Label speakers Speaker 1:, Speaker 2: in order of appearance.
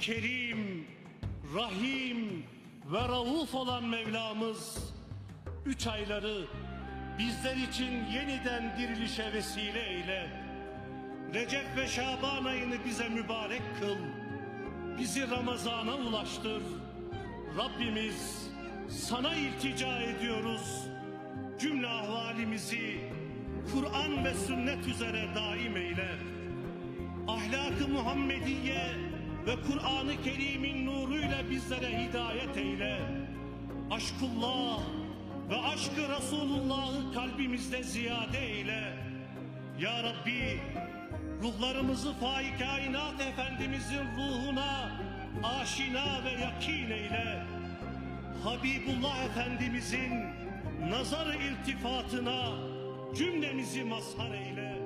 Speaker 1: Kerim, Rahim ve Rauf olan Mevlamız, üç ayları bizler için yeniden dirilişe vesile eyle. Recep ve Şaban ayını bize mübarek kıl. Bizi Ramazan'a ulaştır. Rabbimiz sana iltica ediyoruz. Cümle ahvalimizi Kur'an ve sünnet üzere daim eyle. Ahlak-ı Muhammediye ve Kur'an-ı Kerim'in nuruyla bizlere hidayet eyle. Aşkullah ve aşkı Resulullah'ı kalbimizde ziyade eyle. Ya Rabbi ruhlarımızı Fai Kainat Efendimizin ruhuna aşina ve yakin eyle. Habibullah Efendimizin nazar iltifatına cümlemizi mazhar eyle.